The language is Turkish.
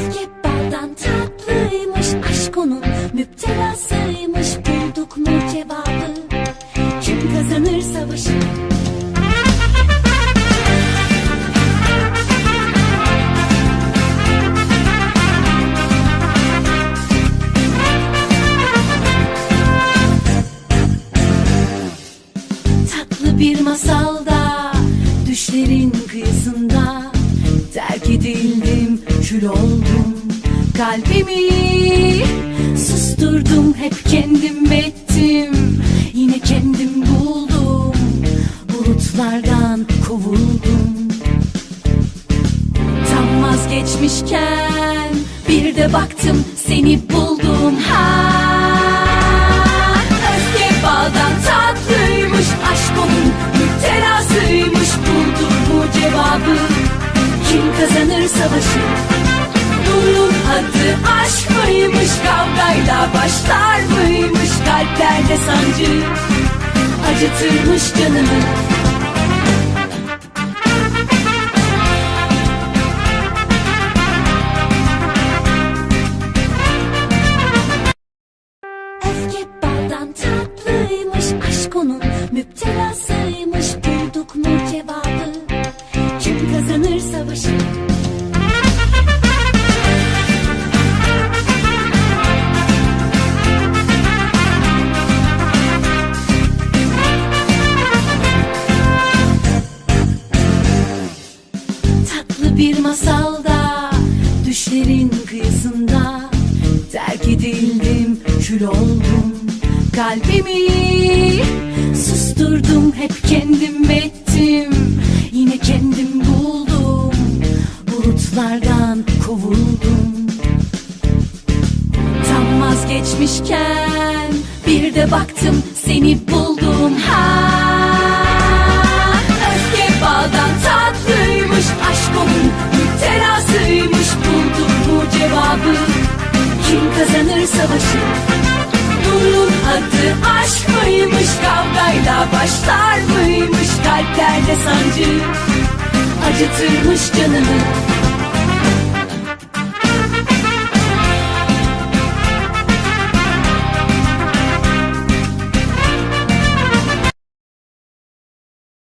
Öfke baldan tatlıymış Aşk onun müptelasıymış. Bulduk mu cevabı? Kim kazanır savaşı? Tatlı bir masalda Düşlerin kıyısında kül oldum. Kalbimi susturdum Hep kendim ettim. Yine kendim buldum Bulutlardan kovuldum. Tam vazgeçmişken Bir de baktım seni buldum. Ha Kim kazanır savaşı? Bunun adı aşk mıymış Kavgayla başlar mıymış Kalplerde sancı? Acıtırmış canımı. Öfke baldan tatlıymış Aşk onun müptelasıymış Tatlı bir masalda Düşlerin kıyısında Terk edildim kül Kalbimi susturdum Hep Bulutlardan kovuldum. Tam vazgeçmişken Bir de baktım seni buldum. Ha Öfke baldan tatlıymış Aşk onun müptelasıymış. Bulduk mu cevabı. Kim kazanır savaşı? Bunun adı aşk mıymış Kavgayla başlar mıymış? Kalplerde sancı Acıtırmış canımı